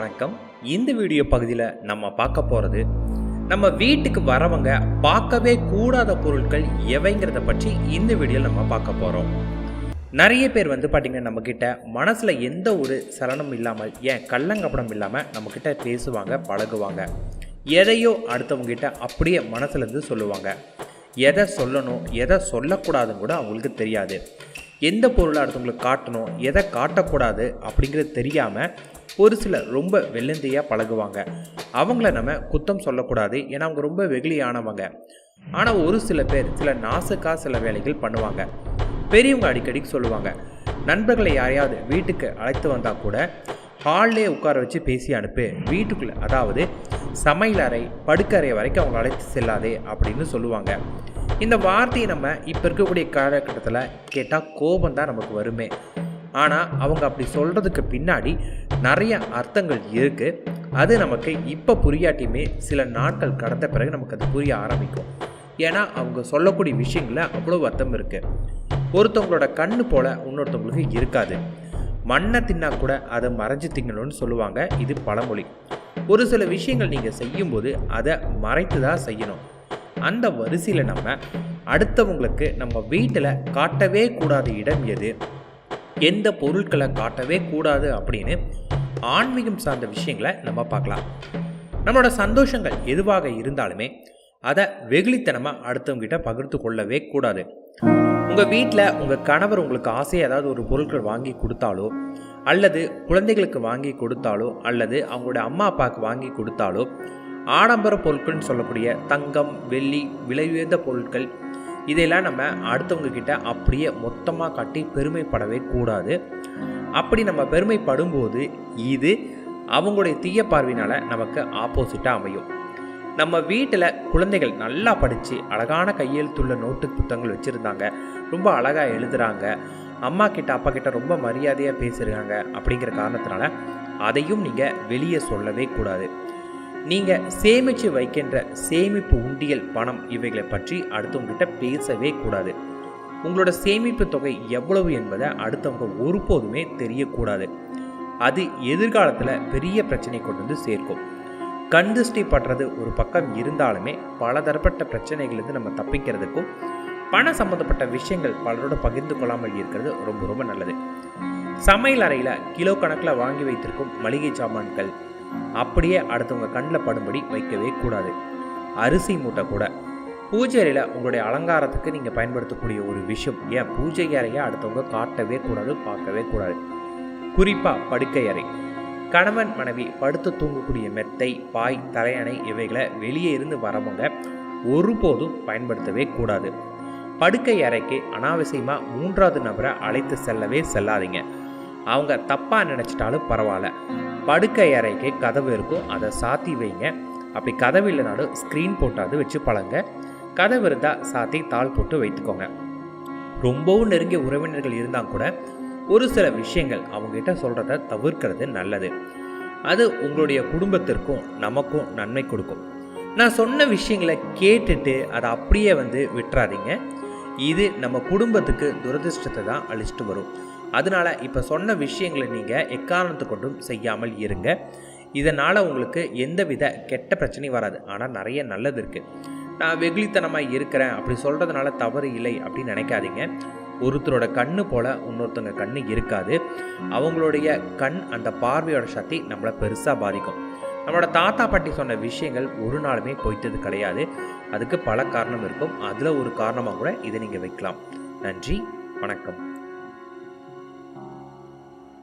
வணக்கம். இந்த வீடியோ பகுதியில் நம்ம பார்க்க போகிறது நம்ம வீட்டுக்கு வரவங்க பார்க்கவே கூடாத பொருட்கள் எவைங்கிறத பற்றி இந்த வீடியோவில் நம்ம பார்க்க போகிறோம் நிறைய பேர் வந்து பார்த்திங்கன்னா நம்மக்கிட்ட மனசில் எந்த ஒரு சலனம் இல்லாமல் ஏன் கள்ளங்கப்படம் இல்லாமல் நம்மக்கிட்ட பேசுவாங்க பழகுவாங்க. எதையோ அடுத்தவங்ககிட்ட அப்படியே மனசுலேருந்து சொல்லுவாங்க. எதை சொல்லணும் எதை சொல்லக்கூடாதுன்னு கூட அவங்களுக்கு தெரியாது. எந்த பொருளை அடுத்தவங்களுக்கு காட்டணும் எதை காட்டக்கூடாது அப்படிங்கிறது தெரியாமல் ஒரு சிலர் ரொம்ப வெள்ளந்தையாக பழகுவாங்க. அவங்கள நம்ம குத்தம் சொல்லக்கூடாது ஏன்னா அவங்க ரொம்ப வெகுளியானவங்க. ஆனால் ஒரு சில பேர் சில நாசுக்காக சில வேலைகள் பண்ணுவாங்க. பெரியவங்க அடிக்கடி சொல்லுவாங்க நண்பர்களை யாரையாவது வீட்டுக்கு அழைத்து வந்தால் கூட ஹால்லே உட்கார வச்சு பேசி அனுப்பு. வீட்டுக்குள்ளே அதாவது சமையலறை படுக்கறை வரைக்கும் அவங்க அழைத்து செல்லாதே அப்படின்னு சொல்லுவாங்க. இந்த வார்த்தையை நம்ம இப்போ இருக்கக்கூடிய காலகட்டத்தில் கேட்டால் கோபம் தான் நமக்கு வருமே. ஆனால் அவங்க அப்படி சொல்கிறதுக்கு பின்னாடி நிறைய அர்த்தங்கள் இருக்குது அது நமக்கு இப்போ புரியாட்டியுமே சில நாட்கள் கடந்த பிறகு நமக்கு அது புரிய ஆரம்பிக்கும். ஏன்னா அவங்க சொல்லக்கூடிய விஷயங்களில் அவ்வளோ அர்த்தம் இருக்குது ஒருத்தவங்களோட கண்ணு போல் இன்னொருத்தவங்களுக்கு இருக்காது. மண்ணை தின்னா கூட அதை மறைஞ்சு திங்கணும்னு சொல்லுவாங்க. இது பழமொழி. ஒரு சில விஷயங்கள் நீங்கள் செய்யும்போது அதை மறைத்து தான் செய்யணும். அந்த வரிசையில் நம்ம அடுத்தவங்களுக்கு நம்ம வீட்டில் காட்டவே கூடாத இடம் எது? எந்த பொருட்களை காட்டவே கூடாது அப்படின்னு ஆன்மீகம் சார்ந்த விஷயங்களை நம்ம பார்க்கலாம். நம்மளோட சந்தோஷங்கள் எதுவாக இருந்தாலுமே அதை வெகுளித்தனமாக அடுத்தவங்ககிட்ட பகிர்ந்து கொள்ளவே கூடாது. உங்கள் வீட்டில் உங்கள் கணவர் உங்களுக்கு ஆசையை ஏதாவது ஒரு பொருட்கள் வாங்கி கொடுத்தாலோ அல்லது குழந்தைகளுக்கு வாங்கி கொடுத்தாலோ அல்லது அவங்களோட அம்மா அப்பாவுக்கு வாங்கி கொடுத்தாலோ ஆடம்பர பொருட்கள்னு சொல்லக்கூடிய தங்கம் வெள்ளி விலை உயர்ந்த பொருட்கள் இதையெல்லாம் நம்ம அடுத்தவங்க கிட்ட அப்படியே மொத்தமாக காட்டி பெருமைப்படவே கூடாது. அப்படி நம்ம பெருமைப்படும்போது இது அவங்களுடைய தீய பார்வையினால் நமக்கு ஆப்போசிட்டாக அமையும். நம்ம வீட்டில் குழந்தைகள் நல்லா படித்து அழகான கையெழுத்துள்ள நோட்டு புத்தகங்கள் வச்சுருந்தாங்க. ரொம்ப அழகாக எழுதுகிறாங்க அம்மா கிட்ட அப்பா கிட்ட ரொம்ப மரியாதையாக பேசுகிறாங்க அப்படிங்கிற காரணத்தினால அதையும் நீங்கள் வெளியே சொல்லவே கூடாது. நீங்கள் சேமிச்சு வைக்கின்ற சேமிப்பு உண்டியல் பணம் இவைகளை பற்றி அடுத்தவங்ககிட்ட பேசவே கூடாது. உங்களோட சேமிப்பு தொகை எவ்வளவு என்பதை அடுத்தவங்க ஒருபோதுமே தெரியக்கூடாது. அது எதிர்காலத்தில் பெரிய பிரச்சனை கொண்டு வந்து சேர்க்கும். கண் திருஷ்டி படுறது ஒரு பக்கம் இருந்தாலுமே பலதரப்பட்ட பிரச்சனைகள்லேருந்து நம்ம தப்பிக்கிறதுக்கும் பணம் சம்மந்தப்பட்ட விஷயங்கள் பலரோட பகிர்ந்து கொள்ளாமல் இருக்கிறது ரொம்ப ரொம்ப நல்லது. சமையல் அறையில் கிலோ கணக்கில் வாங்கி வைத்திருக்கும் மளிகை சாமான்கள் அப்படியே அடுத்தவங்க கண்ணில் படும்படி வைக்கவே கூடாது. அரிசி மூட்டை கூட. பூஜை அறையில் உங்களுடைய அலங்காரத்துக்கு நீங்கள் பயன்படுத்தக்கூடிய ஒரு விஷயம். ஏன்? பூஜை அறையை அடுத்தவங்க காட்டவே கூடாது பார்க்கவே கூடாது. குறிப்பாக படுக்கை அறை. கணவன் மனைவி படுத்து தூங்கக்கூடிய மெத்தை பாய் தலையணை இவைகளை வெளியே இருந்து வரவங்க ஒருபோதும் பயன்படுத்தவே கூடாது. படுக்கை அறைக்கு அனாவசியமாக மூன்றாவது நபரை அழைத்து செல்லவே செல்லாதீங்க. அவங்க தப்பாக நினச்சிட்டாலும் பரவாயில்ல. படுக்கை அறைக்கு கதவு இருக்கும். அதை சாத்தி வைங்க. அப்படி கதவு இல்லைனாலும் ஸ்க்ரீன் போட்டாவது வச்சு பழங்க. கதவு இருந்தால் சாத்தி தாள் போட்டு வைத்துக்கோங்க. ரொம்பவும் நெருங்கிய உறவினர்கள் இருந்தால் கூட ஒரு சில விஷயங்கள் அவங்ககிட்ட சொல்கிறத தவிர்க்கிறது நல்லது. அது உங்களுடைய குடும்பத்திற்கும் நமக்கும் நன்மை கொடுக்கும். நான் சொன்ன விஷயங்களை கேட்டுட்டு அதை அப்படியே வந்து விட்டுறாதீங்க. இது நம்ம குடும்பத்துக்கு துரதிருஷ்டத்தை தான் அழிச்சிட்டு வரும். அதனால் இப்போ சொன்ன விஷயங்களை நீங்கள் எக்காரணத்து கொண்டும் செய்யாமல் இருங்க. இதனால் உங்களுக்கு எந்தவித கெட்ட பிரச்சனையும் வராது. ஆனால் நிறைய நல்லது இருக்குது நான் வெகுளித்தனமாக இருக்கிறேன். அப்படி சொல்கிறதுனால தவறு இல்லை அப்படின்னு நினைக்காதீங்க. ஒருத்தரோட கண்ணு போல் இன்னொருத்தவங்க கண்ணு இருக்காது. அவங்களுடைய கண் அந்த பார்வையோட சக்தி நம்மளை பெருசாக பாதிக்கும். நம்மளோட தாத்தா பாட்டி சொன்ன விஷயங்கள் ஒரு நாளுமே போய்த்தது கிடையாது. அதுக்கு பல காரணம் இருக்கும். அதில் ஒரு காரணமாக கூட இதை நீங்கள் வைக்கலாம். நன்றி. வணக்கம்.